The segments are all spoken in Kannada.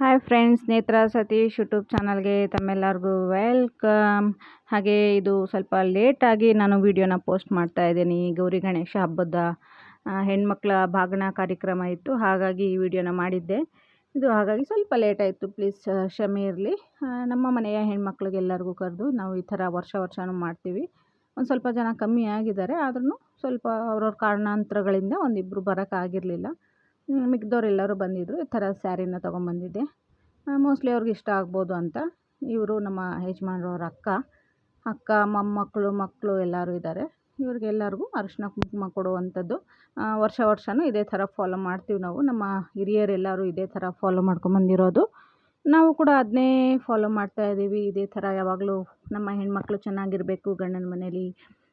ಹಾಯ್ ಫ್ರೆಂಡ್ಸ್ ನೇತ್ರ ಸತೀಶ್ ಯೂಟ್ಯೂಬ್ ಚಾನಲ್ಗೆ ತಮ್ಮೆಲ್ಲರಿಗೂ ವೆಲ್ಕಮ್ ಹಾಗೆ ಇದು ಸ್ವಲ್ಪ ಲೇಟಾಗಿ ನಾನು ವಿಡಿಯೋನ ಪೋಸ್ಟ್ ಮಾಡ್ತಾ ಇದ್ದೀನಿ. ಗೌರಿ ಗಣೇಶ ಹಬ್ಬದ ಹೆಣ್ಮಕ್ಳ ಭಾಗನ ಕಾರ್ಯಕ್ರಮ ಇತ್ತು. ಹಾಗಾಗಿ ಈ ವಿಡಿಯೋನ ಮಾಡಿದ್ದೆ. ಇದು ಹಾಗಾಗಿ ಸ್ವಲ್ಪ ಲೇಟ್ ಆಯಿತು. ಪ್ಲೀಸ್ ಕ್ಷಮೆ ಇರಲಿ. ನಮ್ಮ ಮನೆಯ ಹೆಣ್ಮಕ್ಳಿಗೆಲ್ಲರಿಗೂ ಕರೆದು ನಾವು ಈ ಥರ ವರ್ಷ ವರ್ಷನೂ ಮಾಡ್ತೀವಿ. ಒಂದು ಸ್ವಲ್ಪ ಜನ ಕಮ್ಮಿ ಆಗಿದ್ದಾರೆ. ಆದ್ರೂ ಸ್ವಲ್ಪ ಅವ್ರವ್ರ ಕಾರಣಾಂತರಗಳಿಂದ ಒಂದಿಬ್ಬರು ಬರೋಕ್ಕಾಗಿರಲಿಲ್ಲ ಮಿಕ್ದವ್ರೆಲ್ಲರೂ ಬಂದಿದ್ದರು ಈ ಥರ ಸ್ಯಾರಿನ ತೊಗೊಂಬಂದಿದ್ದೆ. ಮೋಸ್ಟ್ಲಿ ಅವ್ರಿಗೆ ಇಷ್ಟ ಆಗ್ಬೋದು ಅಂತ. ಇವರು ನಮ್ಮ ಯಜಮಾನ್ರವ್ರ ಅಕ್ಕ. ಅಕ್ಕ ಮೊಮ್ಮಕ್ಕಳು ಮಕ್ಕಳು ಎಲ್ಲರೂ ಇದ್ದಾರೆ. ಇವ್ರಿಗೆಲ್ಲರಿಗೂ ಅರಿಶಿನ ಕುಂಕುಮ ಕೊಡುವಂಥದ್ದು. ವರ್ಷ ವರ್ಷವೂ ಇದೇ ಥರ ಫಾಲೋ ಮಾಡ್ತೀವಿ ನಾವು. ನಮ್ಮ ಹಿರಿಯರೆಲ್ಲರೂ ಇದೇ ಥರ ಫಾಲೋ ಮಾಡ್ಕೊಂಬಂದಿರೋದು. ನಾವು ಕೂಡ ಅದನ್ನೇ ಫಾಲೋ ಮಾಡ್ತಾ ಇದ್ದೀವಿ. ಇದೇ ಥರ ಯಾವಾಗಲೂ ನಮ್ಮ ಹೆಣ್ಮಕ್ಳು ಚೆನ್ನಾಗಿರಬೇಕು, ಗಂಡನ ಮನೇಲಿ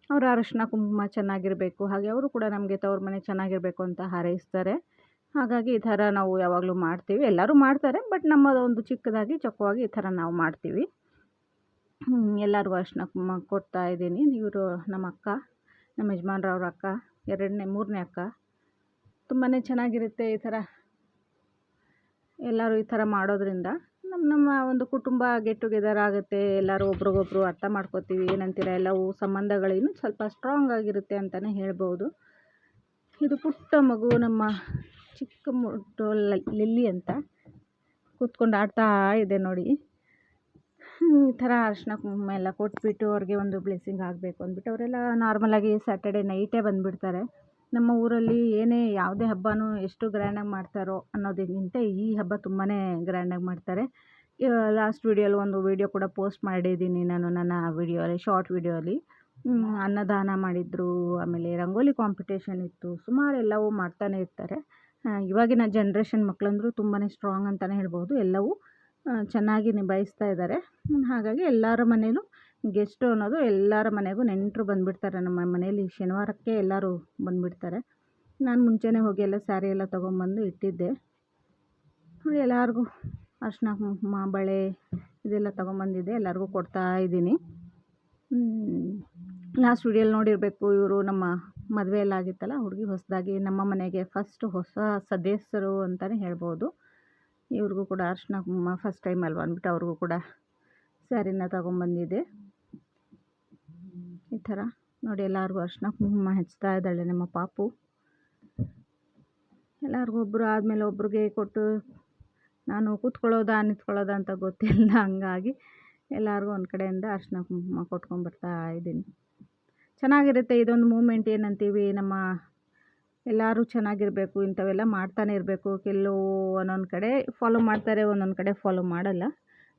ಅವರ ಅರಿಶಿನ ಕುಂಕುಮ ಚೆನ್ನಾಗಿರಬೇಕು. ಹಾಗೆ ಅವರು ಕೂಡ ನಮಗೆ ತವ್ರ ಮನೆ ಚೆನ್ನಾಗಿರಬೇಕು ಅಂತ ಹಾರೈಸ್ತಾರೆ. ಹಾಗಾಗಿ ಈ ಥರ ನಾವು ಯಾವಾಗಲೂ ಮಾಡ್ತೀವಿ. ಎಲ್ಲರೂ ಮಾಡ್ತಾರೆ, ಬಟ್ ನಮ್ಮದು ಒಂದು ಚಿಕ್ಕದಾಗಿ ಚೊಕ್ಕವಾಗಿ ಈ ಥರ ನಾವು ಮಾಡ್ತೀವಿ. ಎಲ್ಲರೂ ಎಲ್ಲರಿಗೂ ಅರಿಶಿನ ಕೊಡ್ತಾ ಇದ್ದೀನಿ. ಇವರು ನಮ್ಮ ಅಕ್ಕ, ನಮ್ಮ ಯಜಮಾನ್ರವ್ರ ಅಕ್ಕ, ಎರಡನೇ, ಮೂರನೇ ಅಕ್ಕ. ತುಂಬಾ ಚೆನ್ನಾಗಿರುತ್ತೆ ಈ ಥರ. ಎಲ್ಲರೂ ಈ ಥರ ಮಾಡೋದ್ರಿಂದ ನಮ್ಮ ನಮ್ಮ ಒಂದು ಕುಟುಂಬ ಗೆಟ್ ಟುಗೆದರ್ ಆಗುತ್ತೆ. ಎಲ್ಲರೂ ಒಬ್ರಿಗೊಬ್ರು ಅರ್ಥ ಮಾಡ್ಕೋತೀವಿ. ಏನಂತೀರ, ಎಲ್ಲವೂ ಸಂಬಂಧಗಳೇನು ಸ್ವಲ್ಪ ಸ್ಟ್ರಾಂಗ್ ಆಗಿರುತ್ತೆ ಅಂತಲೇ ಹೇಳ್ಬೋದು. ಇದು ಪುಟ್ಟ ಮಗು ನಮ್ಮ ಚಿಕ್ಕ ಮುಟ್ಟು ಲಿಲ್ಲಿ ಅಂತ ಕೂತ್ಕೊಂಡು ಆಡ್ತಾ ಇದೆ ನೋಡಿ. ಈ ಥರ ಅರಿಶಿನ ಕುಂಕುಮ ಎಲ್ಲ ಕೊಟ್ಬಿಟ್ಟು ಅವ್ರಿಗೆ ಒಂದು ಬ್ಲೆಸ್ಸಿಂಗ್ ಆಗಬೇಕು ಅಂದ್ಬಿಟ್ಟು ಅವರೆಲ್ಲ ನಾರ್ಮಲಾಗಿ ಸ್ಯಾಟರ್ಡೆ ನೈಟೇ ಬಂದುಬಿಡ್ತಾರೆ. ನಮ್ಮ ಊರಲ್ಲಿ ಏನೇ ಯಾವುದೇ ಹಬ್ಬನೂ ಎಷ್ಟು ಗ್ರ್ಯಾಂಡಾಗಿ ಮಾಡ್ತಾರೋ ಅನ್ನೋದಕ್ಕಿಂತ ಈ ಹಬ್ಬ ತುಂಬಾ ಗ್ರ್ಯಾಂಡಾಗಿ ಮಾಡ್ತಾರೆ. ಲಾಸ್ಟ್ ವೀಡಿಯೋಲಿ ಒಂದು ವೀಡಿಯೋ ಕೂಡ ಪೋಸ್ಟ್ ಮಾಡಿದ್ದೀನಿ ನಾನು ನನ್ನ ವೀಡಿಯೋಲಿ ಶಾರ್ಟ್ ವೀಡಿಯೋಲಿ ಅನ್ನದಾನ ಮಾಡಿದರು, ಆಮೇಲೆ ರಂಗೋಲಿ ಕಾಂಪಿಟೇಷನ್ ಇತ್ತು, ಸುಮಾರು ಎಲ್ಲವೂ ಮಾಡ್ತಾನೆ ಇರ್ತಾರೆ. ಇವಾಗಿನ ಜನ್ರೇಷನ್ ಮಕ್ಕಳಂದ್ರೂ ತುಂಬಾ ಸ್ಟ್ರಾಂಗ್ ಅಂತಲೇ ಹೇಳ್ಬೋದು. ಎಲ್ಲವೂ ಚೆನ್ನಾಗಿ ನಿಭಾಯಿಸ್ತಾ ಇದ್ದಾರೆ. ಹಾಗಾಗಿ ಎಲ್ಲರ ಮನೇಲೂ ಗೆಸ್ಟು ಅನ್ನೋದು ಎಲ್ಲರ ಮನೆಗೂ ನೆಂಟರು ಬಂದುಬಿಡ್ತಾರೆ. ನಮ್ಮ ಮನೇಲಿ ಶನಿವಾರಕ್ಕೆ ಎಲ್ಲರೂ ಬಂದುಬಿಡ್ತಾರೆ. ನಾನು ಮುಂಚೆನೇ ಹೋಗಿ ಎಲ್ಲ ಸ್ಯಾರಿ ಎಲ್ಲ ತೊಗೊಂಬಂದು ಇಟ್ಟಿದ್ದೆ. ಎಲ್ಲರಿಗೂ ಅರಿಶಿನ, ಕುಂಕುಮ, ಬಳೆ ಇದೆಲ್ಲ ತೊಗೊಂಬಂದಿದ್ದೆ. ಎಲ್ಲರಿಗೂ ಕೊಡ್ತಾ ಇದ್ದೀನಿ. ಲಾಸ್ಟ್ ವೀಡಿಯೋಲಿ ನೋಡಿರಬೇಕು ಇವರು ನಮ್ಮ ಮದುವೆ ಎಲ್ಲ ಆಗಿತ್ತಲ್ಲ, ಹುಡುಗಿ ಹೊಸದಾಗಿ ನಮ್ಮ ಮನೆಗೆ ಫಸ್ಟ್ ಹೊಸ ಸದಸ್ಯರು ಅಂತಲೇ ಹೇಳ್ಬೋದು. ಇವ್ರಿಗೂ ಕೂಡ ಅರ್ಶಿನ ಫಸ್ಟ್ ಟೈಮ್ ಅಲ್ವಾ ಅಂದ್ಬಿಟ್ಟು ಅವ್ರಿಗೂ ಕೂಡ ಸ್ಯಾರಿನ ತೊಗೊಂಬಂದಿದ್ದೆ. ಈ ಥರ ನೋಡಿ ಎಲ್ಲರಿಗೂ ಅರ್ಶಿನ ಕುಂಕುಮ ಹಚ್ತಾ ಇದ್ದಾಳೆ ನಮ್ಮ ಪಾಪು. ಎಲ್ಲರಿಗೂ ಒಬ್ಬರು ಆದಮೇಲೆ ಒಬ್ರಿಗೆ ಕೊಟ್ಟು ನಾನು ಕೂತ್ಕೊಳ್ಳೋದಾ ನಿಂತ್ಕೊಳ್ಳೋದಾ ಅಂತ ಗೊತ್ತಿಲ್ಲ. ಹಂಗಾಗಿ ಎಲ್ಲರಿಗೂ ಒಂದು ಕಡೆಯಿಂದ ಅರ್ಶಿನ ಕುಂಕುಮ ಕೊಟ್ಕೊಂಡ್ಬರ್ತಾ ಇದ್ದೀನಿ. ಚೆನ್ನಾಗಿರುತ್ತೆ ಇದೊಂದು ಮೂಮೆಂಟ್ ಏನಂತೀವಿ, ನಮ್ಮ ಎಲ್ಲರೂ ಚೆನ್ನಾಗಿರಬೇಕು, ಇಂಥವೆಲ್ಲ ಮಾಡ್ತಾನೆ ಇರಬೇಕು. ಕೆಲವು ಒಂದೊಂದು ಕಡೆ ಫಾಲೋ ಮಾಡ್ತಾರೆ, ಒಂದೊಂದು ಕಡೆ ಫಾಲೋ ಮಾಡಲ್ಲ.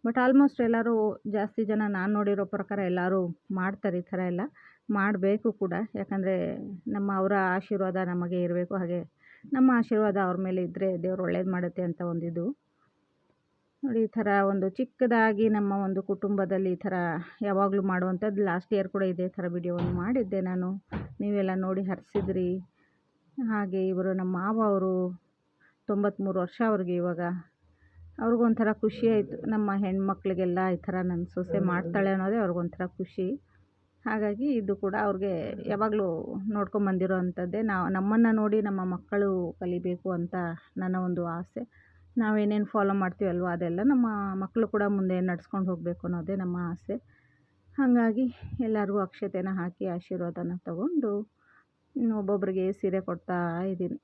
ಬಟ್ ಆಲ್ಮೋಸ್ಟ್ ಎಲ್ಲರೂ, ಜಾಸ್ತಿ ಜನ ನಾನು ನೋಡಿರೋ ಪ್ರಕಾರ ಎಲ್ಲರೂ ಮಾಡ್ತಾರೆ ಈ ಥರ ಎಲ್ಲ. ಮಾಡಬೇಕು ಕೂಡ. ಯಾಕಂದರೆ ನಮ್ಮ ಅವರ ಆಶೀರ್ವಾದ ನಮಗೆ ಇರಬೇಕು. ಹಾಗೆ ನಮ್ಮ ಆಶೀರ್ವಾದ ಅವ್ರ ಮೇಲೆ ಇದ್ದರೆ ದೇವ್ರು ಒಳ್ಳೇದು ಮಾಡುತ್ತೆ ಅಂತ ಒಂದಿದು. ನೋಡಿ, ಈ ಥರ ಒಂದು ಚಿಕ್ಕದಾಗಿ ನಮ್ಮ ಒಂದು ಕುಟುಂಬದಲ್ಲಿ ಈ ಥರ ಯಾವಾಗಲೂ ಮಾಡುವಂಥದ್ದು ಲಾಸ್ಟ್ ಇಯರ್ ಕೂಡ ಇದೇ ಥರ ವಿಡಿಯೋವನ್ನು ಮಾಡಿದ್ದೆ ನಾನು. ನೀವೆಲ್ಲ ನೋಡಿ ಹರಿಸಿದ್ರಿ. ಹಾಗೆ ಇವರು ನಮ್ಮ ಮಾವ ಅವರು ತೊಂಬತ್ತ್ಮೂರು ವರ್ಷ ಅವ್ರಿಗೆ ಇವಾಗ. ಅವ್ರಿಗೊಂಥರ ಖುಷಿ ಆಯಿತು. ನಮ್ಮ ಹೆಣ್ಮಕ್ಳಿಗೆಲ್ಲ ಈ ಥರ ನನ್ನ ಸೊಸೆ ಮಾಡ್ತಾಳೆ ಅನ್ನೋದೇ ಅವ್ರಿಗೊಂಥರ ಖುಷಿ. ಹಾಗಾಗಿ ಇದು ಕೂಡ ಅವ್ರಿಗೆ ಯಾವಾಗಲೂ ನೋಡ್ಕೊಂಬಂದಿರೋ ಅಂಥದ್ದೇ. ನಾವು ನಮ್ಮನ್ನು ನೋಡಿ ನಮ್ಮ ಮಕ್ಕಳು ಕಲಿಬೇಕು ಅಂತ ನನ್ನ ಒಂದು ಆಸೆ. ನಾವೇನೇನು ಫಾಲೋ ಮಾಡ್ತೀವಲ್ವ ಅದೆಲ್ಲ ನಮ್ಮ ಮಕ್ಕಳು ಕೂಡ ಮುಂದೆ ನಡ್ಸ್ಕೊಂಡು ಹೋಗಬೇಕು ಅನ್ನೋದೇ ನಮ್ಮ ಆಸೆ. ಹಾಗಾಗಿ ಎಲ್ಲರಿಗೂ ಅಕ್ಷತೆನ ಹಾಕಿ ಆಶೀರ್ವಾದನ ತಗೊಂಡು ಒಬ್ಬೊಬ್ಬರಿಗೆ ಸೀರೆ ಕೊಡ್ತಾ ಇದ್ದೀನಿ.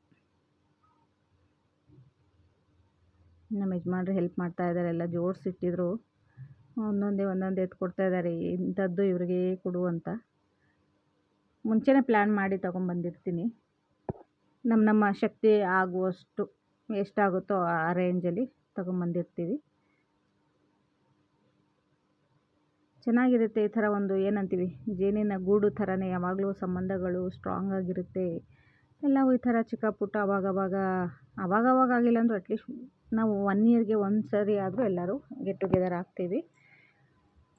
ನಮ್ಮ ಯಜಮಾನ್ರು ಹೆಲ್ಪ್ ಮಾಡ್ತಾ ಇದ್ದಾರೆ ಎಲ್ಲ ಜೋಡಿಸಿಟ್ಟಿದ್ರು. ಒಂದೊಂದೇ ಒಂದೊಂದೇ ಎತ್ತು ಕೊಡ್ತಾ ಇದ್ದಾರೆ ಇಂಥದ್ದು ಇವ್ರಿಗೆ ಕೊಡು ಅಂತ. ಮುಂಚೆನೇ ಪ್ಲ್ಯಾನ್ ಮಾಡಿ ತೊಗೊಂಬಂದಿರ್ತೀನಿ. ನಮ್ಮ ನಮ್ಮ ಶಕ್ತಿ ಆಗುವಷ್ಟು. ಎಷ್ಟಾಗುತ್ತೋ ಆ ರೇಂಜಲ್ಲಿ ತೊಗೊಂಬಂದಿರ್ತೀವಿ. ಚೆನ್ನಾಗಿರುತ್ತೆ ಈ ಥರ ಒಂದು ಏನಂತೀವಿ, ಜೇನಿನ ಗೂಡು ಥರನೇ ಯಾವಾಗಲೂ ಸಂಬಂಧಗಳು ಸ್ಟ್ರಾಂಗ್ ಆಗಿರುತ್ತೆ. ಎಲ್ಲವೂ ಈ ಥರ ಚಿಕ್ಕ ಪುಟ್ಟ ಅವಾಗವಾಗ ಅವಾಗವಾಗ ಆಗಿಲ್ಲ ಅಂದರೂ ಅಟ್ಲೀಸ್ಟ್ ನಾವು ಒನ್ ಇಯರ್ಗೆ ಒಂದು ಸರಿ ಆದರೂ ಎಲ್ಲರೂ ಗೆಟ್ ಟುಗೆದರ್ ಆಗ್ತೀವಿ.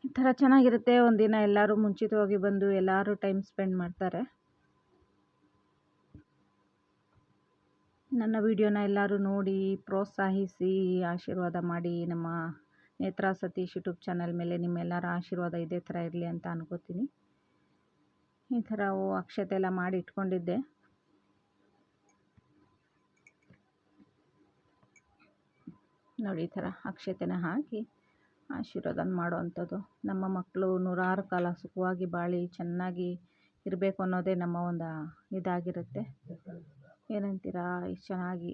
ಈ ಥರ ಚೆನ್ನಾಗಿರುತ್ತೆ ಒಂದಿನ ಎಲ್ಲರೂ ಮುಂಚಿತವಾಗಿ ಬಂದು ಎಲ್ಲರೂ ಟೈಮ್ ಸ್ಪೆಂಡ್ ಮಾಡ್ತಾರೆ. ನನ್ನ ವಿಡಿಯೋನ ಎಲ್ಲರೂ ನೋಡಿ ಪ್ರೋತ್ಸಾಹಿಸಿ, ಆಶೀರ್ವಾದ ಮಾಡಿ. ನಮ್ಮ ನೇತ್ರಾ ಸತೀಶ್ ಯೂಟ್ಯೂಬ್ ಚಾನಲ್ ಮೇಲೆ ನಿಮ್ಮೆಲ್ಲರ ಆಶೀರ್ವಾದ ಇದೇ ಥರ ಇರಲಿ ಅಂತ ಅನ್ಕೋತೀನಿ. ಈ ಥರ ಅಕ್ಷತೆ ಎಲ್ಲ ಮಾಡಿ ಇಟ್ಕೊಂಡಿದ್ದೆ. ನೋಡಿ ಈ ಥರ ಅಕ್ಷತೆನ ಹಾಕಿ ಆಶೀರ್ವಾದ ಮಾಡುವಂಥದ್ದು. ನಮ್ಮ ಮಕ್ಕಳು ನೂರಾರು ಕಾಲ ಸುಖವಾಗಿ ಬಾಳಿ ಚೆನ್ನಾಗಿ ಇರಬೇಕು ಅನ್ನೋದೇ ನಮ್ಮ ಒಂದು ಇದಾಗಿರುತ್ತೆ. ಏನಂತೀರಾ? ಇಷ್ಟು ಚೆನ್ನಾಗಿ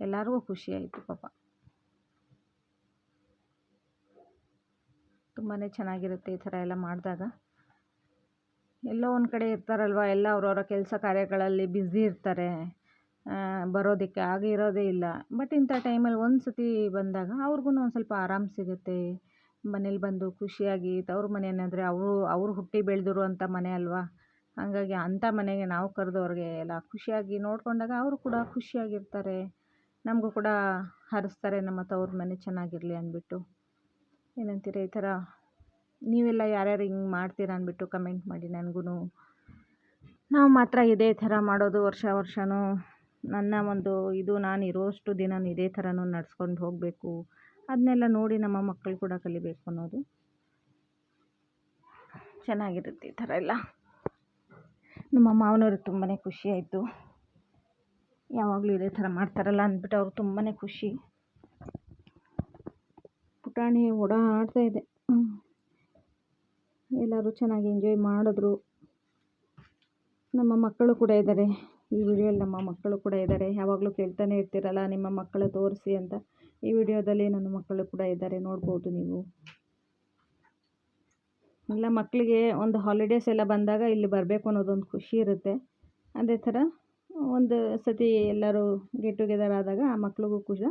ಎಲ್ಲರಿಗೂ ಖುಷಿ ಆಯಿತು ಪಾಪ. ತುಂಬಾ ಚೆನ್ನಾಗಿರುತ್ತೆ ಈ ಥರ ಎಲ್ಲ ಮಾಡಿದಾಗ. ಎಲ್ಲೋ ಒಂದು ಕಡೆ ಇರ್ತಾರಲ್ವ, ಎಲ್ಲ ಅವರವರ ಕೆಲಸ ಕಾರ್ಯಗಳಲ್ಲಿ ಬ್ಯುಸಿ ಇರ್ತಾರೆ. ಬರೋದಕ್ಕೆ ಆಗಿರೋದೇ ಇಲ್ಲ. ಬಟ್ ಇಂಥ ಟೈಮಲ್ಲಿ ಒಂದು ಸತಿ ಬಂದಾಗ ಅವ್ರಿಗೂ ಒಂದು ಸ್ವಲ್ಪ ಆರಾಮ ಸಿಗುತ್ತೆ. ಮನೇಲಿ ಬಂದು ಖುಷಿಯಾಗಿ, ತವ್ರ ಮನೆ ಅಂದರೆ ಅವರು, ಅವ್ರು ಹುಟ್ಟಿ ಬೆಳೆದಿರುವಂಥ ಮನೆ ಅಲ್ವಾ? ಹಾಗಾಗಿ ಅಂಥ ಮನೆಗೆ ನಾವು ಕರೆದು ಅವ್ರಿಗೆ ಎಲ್ಲ ಖುಷಿಯಾಗಿ ನೋಡಿಕೊಂಡಾಗ ಅವರು ಕೂಡ ಖುಷಿಯಾಗಿರ್ತಾರೆ. ನಮಗೂ ಕೂಡ ಹರಿಸ್ತಾರೆ, ನಮ್ಮ ತವ್ರ ಮನೆ ಚೆನ್ನಾಗಿರಲಿ ಅಂದ್ಬಿಟ್ಟು. ಏನಂತೀರ ಈ ಥರ? ನೀವೆಲ್ಲ ಯಾರ್ಯಾರು ಹಿಂಗೆ ಮಾಡ್ತೀರ ಅಂದ್ಬಿಟ್ಟು ಕಮೆಂಟ್ ಮಾಡಿ ನನಗೂ ನಾವು ಮಾತ್ರ ಇದೇ ಥರ ಮಾಡೋದು ವರ್ಷ ವರ್ಷವೂ ನನ್ನ ಒಂದು ಇದು, ನಾನು ಇರೋಷ್ಟು ದಿನ ಇದೇ ಥರನೂ ನಡ್ಸ್ಕೊಂಡು ಹೋಗಬೇಕು. ಅದನ್ನೆಲ್ಲ ನೋಡಿ ನಮ್ಮ ಮಕ್ಕಳು ಕೂಡ ಕಲಿಬೇಕು ಅನ್ನೋದು. ಚೆನ್ನಾಗಿರುತ್ತೆ ಈ ಥರ ಎಲ್ಲ. ನಮ್ಮ ಮಾವನವ್ರಿಗೆ ತುಂಬಾ ಖುಷಿ ಆಯಿತು. ಯಾವಾಗಲೂ ಇದೇ ಥರ ಮಾಡ್ತಾರಲ್ಲ ಅಂದ್ಬಿಟ್ಟು ಅವ್ರು ತುಂಬಾ ಖುಷಿ. ಪುಟಾಣಿ ಓಡಾಡ್ತಾ ಇದೆ. ಎಲ್ಲರೂ ಚೆನ್ನಾಗಿ ಎಂಜಾಯ್ ಮಾಡಿದ್ರು. ನಮ್ಮ ಮಕ್ಕಳು ಕೂಡ ಇದ್ದಾರೆ. ಈ ವಿಡಿಯೋಲಿ ನಮ್ಮ ಮಕ್ಕಳು ಕೂಡ ಇದ್ದಾರೆ. ಯಾವಾಗಲೂ ಕೇಳ್ತಾನೆ ಇರ್ತೀರಲ್ಲ, ನಿಮ್ಮ ಮಕ್ಕಳು ತೋರಿಸಿ ಅಂತ. ಈ ವಿಡಿಯೋದಲ್ಲಿ ನನ್ನ ಮಕ್ಕಳು ಕೂಡ ಇದ್ದಾರೆ. ನೋಡ್ಬೋದು ನೀವು. ಎಲ್ಲ ಮಕ್ಕಳಿಗೆ ಒಂದು ಹಾಲಿಡೇಸ್ ಎಲ್ಲ ಬಂದಾಗ ಇಲ್ಲಿ ಬರಬೇಕು ಅನ್ನೋದೊಂದು ಖುಷಿ ಇರುತ್ತೆ. ಅದೇ ಥರ ಒಂದು ಸತಿ ಎಲ್ಲರೂ ಗೆಟ್ ಟುಗೆದರ್ ಆದಾಗ ಆ ಮಕ್ಳಿಗೂ ಕೂಡ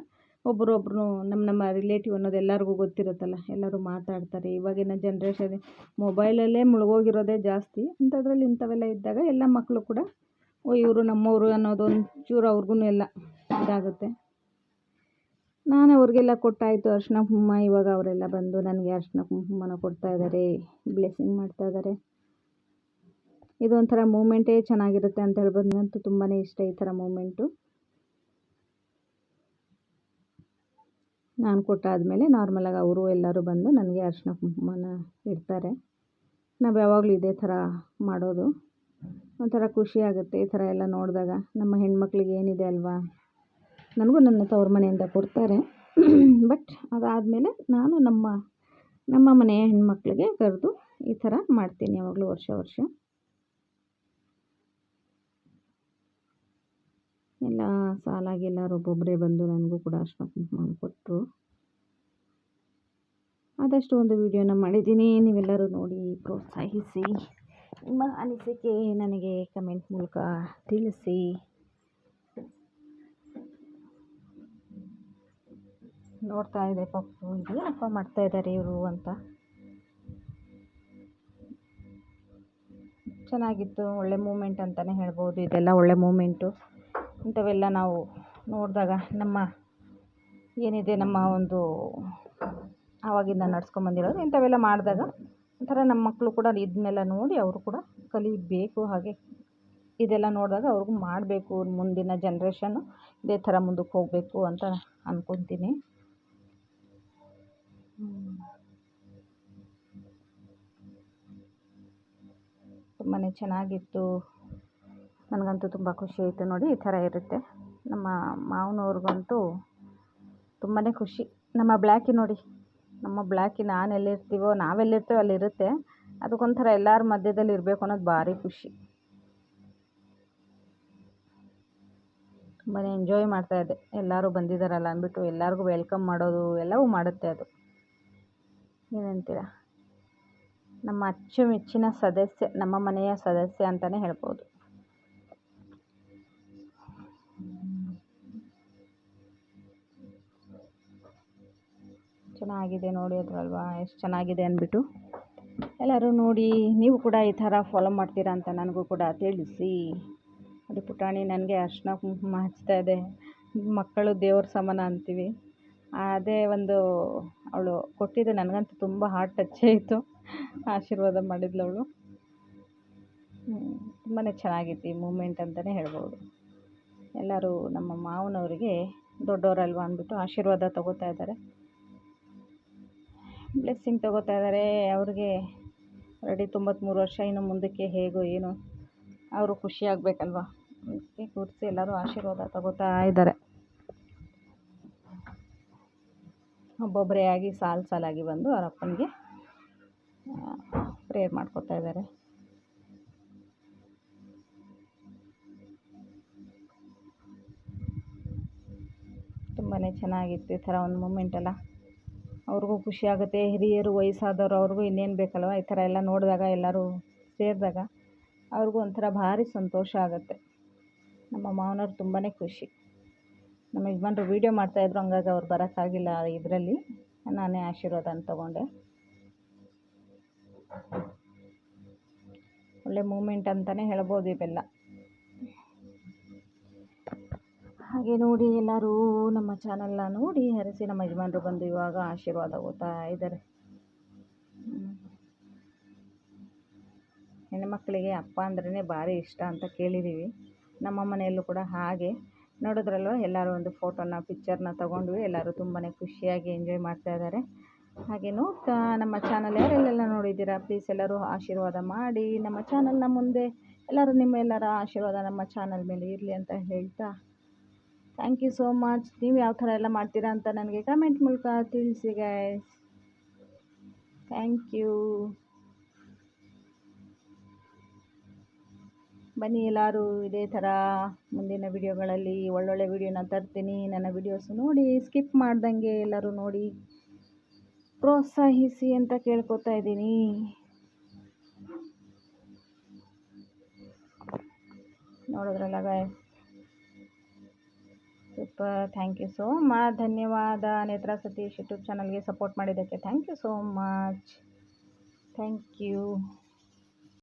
ಒಬ್ಬರೊಬ್ರು ನಮ್ಮ ನಮ್ಮ ರಿಲೇಟಿವ್ ಅನ್ನೋದು ಎಲ್ಲರಿಗೂ ಗೊತ್ತಿರುತ್ತಲ್ಲ, ಎಲ್ಲರೂ ಮಾತಾಡ್ತಾರೆ. ಇವಾಗಿನ ಜನ್ರೇಷನ್ ಮೊಬೈಲಲ್ಲೇ ಮುಳುಗೋಗಿರೋದೇ ಜಾಸ್ತಿ. ಅಂಥದ್ರಲ್ಲಿ ಇಂಥವೆಲ್ಲ ಇದ್ದಾಗ ಎಲ್ಲ ಮಕ್ಕಳು ಕೂಡ, ಓ ಇವರು ನಮ್ಮವರು ಅನ್ನೋದೊಂದು ಚೂರು ಅವ್ರಿಗೂ ಎಲ್ಲ ಇದಾಗುತ್ತೆ. ನಾನು ಅವ್ರಿಗೆಲ್ಲ ಕೊಟ್ಟಾಯಿತು. ಅರ್ಶಿನ ಕುಂಕುಮ ಇವಾಗ ಅವರೆಲ್ಲ ಬಂದು ನನಗೆ ಅರ್ಶಿನ ಕುಂಕುಮನ ಕೊಡ್ತಾ ಇದ್ದಾರೆ ಬ್ಲೆಸ್ಸಿಂಗ್ ಮಾಡ್ತಾ ಇದ್ದಾರೆ ಇದೊಂಥರ ಮೂಮೆಂಟೇ ಚೆನ್ನಾಗಿರುತ್ತೆ ಅಂತ ಹೇಳ್ಬೋದು. ನನಗಂತೂ ತುಂಬಾ ಇಷ್ಟ ಈ ಥರ ಮೂಮೆಂಟು ನಾನು ಕೊಟ್ಟಾದಮೇಲೆ ನಾರ್ಮಲಾಗಿ ಅವರು ಎಲ್ಲರೂ ಬಂದು ನನಗೆ ಅರಿಶಿನ ಕುಂಕುಮನ ಇಡ್ತಾರೆ. ನಾವು ಯಾವಾಗಲೂ ಇದೇ ಥರ ಮಾಡೋದು. ಒಂಥರ ಖುಷಿ ಆಗುತ್ತೆ ಈ ಥರ ಎಲ್ಲ ನೋಡಿದಾಗ. ನಮ್ಮ ಹೆಣ್ಮಕ್ಳಿಗೆ ಏನಿದೆ ಅಲ್ವಾ? ನನಗೂ ನನ್ನ ತವ್ರ ಮನೆಯಿಂದ ಕೊಡ್ತಾರೆ. ಬಟ್ ಅದಾದಮೇಲೆ ನಾನು ನಮ್ಮ ನಮ್ಮ ಮನೆಯ ಹೆಣ್ಮಕ್ಳಿಗೆ ಕರೆದು ಈ ಥರ ಮಾಡ್ತೀನಿ ಯಾವಾಗಲೂ ವರ್ಷ ವರ್ಷ. ಎಲ್ಲ ಸಾಲಾಗಿ ಎಲ್ಲರೂ ಒಬ್ಬೊಬ್ಬರೇ ಬಂದು ನನಗೂ ಕೂಡ ಅಷ್ಟು ಕೊಟ್ಟರು ಆದಷ್ಟು ಒಂದು ವಿಡಿಯೋನ ಮಾಡಿದ್ದೀನಿ. ನೀವೆಲ್ಲರೂ ನೋಡಿ, ಪ್ರೋತ್ಸಾಹಿಸಿ. ನಿಮ್ಮ ಅನಿಸಿಕೆ ನನಗೆ ಕಮೆಂಟ್ ಮೂಲಕ ತಿಳಿಸಿ. ನೋಡ್ತಾ ಇದೆ ಪಪ್ಪು. ಏನಪ್ಪ ಮಾಡ್ತಾ ಇದ್ದಾರೆ ಇವರು ಅಂತ? ಚೆನ್ನಾಗಿತ್ತು, ಒಳ್ಳೆ ಮೂಮೆಂಟ್ ಅಂತಲೇ ಹೇಳ್ಬೋದು. ಇದೆಲ್ಲ ಒಳ್ಳೆ ಮೂಮೆಂಟು. ಇಂಥವೆಲ್ಲ ನಾವು ನೋಡಿದಾಗ ನಮ್ಮ ಏನಿದೆ, ನಮ್ಮ ಒಂದು ಆವಾಗಿಂದ ನಡ್ಸ್ಕೊಂಬಂದಿರೋದು ಇಂಥವೆಲ್ಲ ಮಾಡಿದಾಗ ಒಂಥರ ನಮ್ಮ ಮಕ್ಕಳು ಕೂಡ ಇದನ್ನೆಲ್ಲ ನೋಡಿ ಅವರು ಕೂಡ ಕಲಿಬೇಕು ಹಾಗೆ. ಇದೆಲ್ಲ ನೋಡಿದಾಗ ಅವ್ರಿಗೂ ಮಾಡಬೇಕು, ಮುಂದಿನ ಜನ್ರೇಷನ್ನು ಇದೇ ಥರ ಮುಂದಕ್ಕೆ ಹೋಗಬೇಕು ಅಂತ ಅಂದ್ಕೊತೀನಿ ತುಂಬಾ ಚೆನ್ನಾಗಿತ್ತು. ನನಗಂತೂ ತುಂಬ ಖುಷಿ ಆಯಿತು ನೋಡಿ, ಈ ಥರ ಇರುತ್ತೆ. ನಮ್ಮ ಮಾವನವ್ರಿಗಂತೂ ತುಂಬಾ ಖುಷಿ. ನಮ್ಮ ಬ್ಲ್ಯಾಕಿ ನೋಡಿ, ನಮ್ಮ ಬ್ಲ್ಯಾಕಿ ನಾನು ಎಲ್ಲಿರ್ತೀವೋ ನಾವೆಲ್ಲಿರ್ತೀವೋ ಅಲ್ಲಿರುತ್ತೆ. ಅದಕ್ಕೊಂಥರ ಎಲ್ಲರ ಮಧ್ಯದಲ್ಲಿ ಇರಬೇಕು ಅನ್ನೋದು ಭಾರಿ ಖುಷಿ. ತುಂಬಾ ಎಂಜಾಯ್ ಮಾಡ್ತಾಯಿದ್ದೆ ಎಲ್ಲರೂ ಬಂದಿದ್ದಾರಲ್ಲ ಅಂದ್ಬಿಟ್ಟು ಎಲ್ಲರಿಗೂ ವೆಲ್ಕಮ್ ಮಾಡೋದು, ಎಲ್ಲವೂ ಮಾಡುತ್ತೆ ಅದು. ಏನಂತೀರ? ನಮ್ಮ ಅಚ್ಚುಮೆಚ್ಚಿನ ಸದಸ್ಯ, ನಮ್ಮ ಮನೆಯ ಸದಸ್ಯ ಅಂತಲೇ ಹೇಳ್ಬೋದು. ಚೆನ್ನಾಗಿದೆ ನೋಡಿ ಅದ್ರಲ್ವಾ, ಎಷ್ಟು ಚೆನ್ನಾಗಿದೆ ಅಂದ್ಬಿಟ್ಟು. ಎಲ್ಲರೂ ನೋಡಿ, ನೀವು ಕೂಡ ಈ ಥರ ಫಾಲೋ ಮಾಡ್ತೀರಾ ಅಂತ ನನಗೂ ಕೂಡ ತಿಳಿಸಿ. ಅದು ಪುಟಾಣಿ ನನಗೆ ಅರ್ಶಿನ ಕುಂಕುಮ ಹಚ್ತಾ ಇದೆ. ಮಕ್ಕಳು ದೇವ್ರ ಸಮಾನ ಅಂತೀವಿ. ಅದೇ ಒಂದು ಅವಳು ಕೊಟ್ಟಿದ್ದು ನನಗಂತೂ ತುಂಬ ಹಾರ್ಟ್ ಟಚ್ ಆಯಿತು. ಆಶೀರ್ವಾದ ಮಾಡಿದ್ಲು ಅವಳು. ತುಂಬಾ ಚೆನ್ನಾಗಿತ್ತು ಈ ಮೂಮೆಂಟ್ ಅಂತಲೇ ಹೇಳ್ಬೋದು. ಎಲ್ಲರೂ ನಮ್ಮ ಮಾವನವರಿಗೆ ದೊಡ್ಡವರಲ್ವ ಅಂದ್ಬಿಟ್ಟು ಆಶೀರ್ವಾದ ತಗೋತಾ ಇದ್ದಾರೆ. ಬ್ಲೆಸ್ಸಿಂಗ್ ತಗೋತಾ ಇದ್ದಾರೆ. ಅವ್ರಿಗೆ ಆಲ್ರೆಡಿ ತೊಂಬತ್ತ್ಮೂರು ವರ್ಷ, ಇನ್ನು ಮುಂದಕ್ಕೆ ಹೇಗೋ ಏನೋ. ಅವರು ಖುಷಿ ಅದಕ್ಕೆ ಕೂರಿಸಿ ಎಲ್ಲರೂ ಆಶೀರ್ವಾದ ತಗೋತಾ ಇದ್ದಾರೆ. ಒಬ್ಬೊಬ್ಬರೇ ಆಗಿ ಸಾಲು ಸಾಲಾಗಿ ಬಂದು ಅವರ ಅಪ್ಪನಿಗೆ ಪ್ರೇಯರ್ ಮಾಡ್ಕೊತಾ ಇದ್ದಾರೆ. ತುಂಬಾ ಚೆನ್ನಾಗಿತ್ತು ಈ ಥರ ಒಂದು ಮೂಮೆಂಟ್ ಎಲ್ಲ ಅವ್ರಿಗೂ ಖುಷಿಯಾಗುತ್ತೆ ಹಿರಿಯರು, ವಯಸ್ಸಾದವರು, ಅವ್ರಿಗೂ ಇನ್ನೇನು ಬೇಕಲ್ವ? ಈ ಥರ ಎಲ್ಲ ನೋಡಿದಾಗ, ಎಲ್ಲರೂ ಸೇರಿದಾಗ ಅವ್ರಿಗೂ ಒಂಥರ ಭಾರಿ ಸಂತೋಷ ಆಗುತ್ತೆ. ನಮ್ಮ ಮಾವನವ್ರು ತುಂಬಾ ಖುಷಿ. ನಮ್ಮ ಯಜಮಾನ್ರು ವೀಡಿಯೋ ಮಾಡ್ತಾಯಿದ್ರು ಹಂಗಾಗಿ ಅವ್ರು ಬರೋಕ್ಕಾಗಿಲ್ಲ ಇದರಲ್ಲಿ. ನಾನೇ ಆಶೀರ್ವಾದನ ತೊಗೊಂಡೆ. ಒಳ್ಳೆ ಮೂಮೆಂಟ್ ಅಂತಲೇ ಹೇಳ್ಬೋದು ಇವೆಲ್ಲ. ಹಾಗೆ ನೋಡಿ ಎಲ್ಲರೂ ನಮ್ಮ ಚಾನೆಲ್ನ ನೋಡಿ ಹರಿಸಿ ನಮ್ಮ ಯಜಮಾನ್ರು ಬಂದು ಇವಾಗ ಆಶೀರ್ವಾದ ಓದ್ತಾ ಇದ್ದಾರೆ. ಹೆಣ್ಣುಮಕ್ಕಳಿಗೆ ಅಪ್ಪ ಅಂದ್ರೇ ಭಾರಿ ಇಷ್ಟ ಅಂತ ಕೇಳಿದ್ದೀವಿ ನಮ್ಮ ಮನೆಯಲ್ಲೂ ಕೂಡ ಹಾಗೆ. ನೋಡಿದ್ರಲ್ವ? ಎಲ್ಲರೂ ಒಂದು ಫೋಟೋನ, ಪಿಕ್ಚರ್ನ ತಗೊಂಡ್ವಿ. ಎಲ್ಲರೂ ತುಂಬಾ ಖುಷಿಯಾಗಿ ಎಂಜಾಯ್ ಮಾಡ್ತಾ ಇದ್ದಾರೆ. ಹಾಗೆ ನೋಡ್ತಾ ನಮ್ಮ ಚಾನಲ್ ಯಾರೆಲ್ಲೆಲ್ಲ ನೋಡಿದ್ದೀರಾ? ಪ್ಲೀಸ್ ಎಲ್ಲರೂ ಆಶೀರ್ವಾದ ಮಾಡಿ. ನಮ್ಮ ಚಾನಲ್ನ ಮುಂದೆ ಎಲ್ಲರೂ ನಿಮ್ಮ ಎಲ್ಲರ ಆಶೀರ್ವಾದ ನಮ್ಮ ಚಾನಲ್ ಮೇಲೆ ಇರಲಿ ಅಂತ ಹೇಳ್ತಾ. ಥ್ಯಾಂಕ್ ಯು ಸೋ ಮಚ್ ನೀವು ಯಾವ ಥರ ಎಲ್ಲ ಮಾಡ್ತೀರಾ ಅಂತ ನನಗೆ ಕಮೆಂಟ್ ಮೂಲಕ ತಿಳಿಸಿ ಗಾಯ್ಸ್ ಥ್ಯಾಂಕ್ ಯು ಬನ್ನಿ ಎಲ್ಲರೂ ಇದೇ ಥರ ಮುಂದಿನ ವಿಡಿಯೋಗಳಲ್ಲಿ ಒಳ್ಳೊಳ್ಳೆ ವಿಡಿಯೋನ ತರ್ತೀನಿ. ನನ್ನ ವಿಡಿಯೋಸ್ ನೋಡಿ ಸ್ಕಿಪ್ ಮಾಡ್ದಂಗೆ ಎಲ್ಲರೂ ನೋಡಿ ಪ್ರೋತ್ಸಾಹಿಸಿ ಅಂತ ಕೇಳ್ಕೊತಾ ಇದ್ದೀನಿ. ನೋಡಿದ್ರಲ್ಲ guys super thank you so much ಧನ್ಯವಾದ. ನೇತ್ರಾ ಸತೀಶ್ ಯೂಟ್ಯೂಬ್ ಚಾನಲ್ಗೆ ಸಪೋರ್ಟ್ ಮಾಡಿದ್ದಕ್ಕೆ thank you so much thank you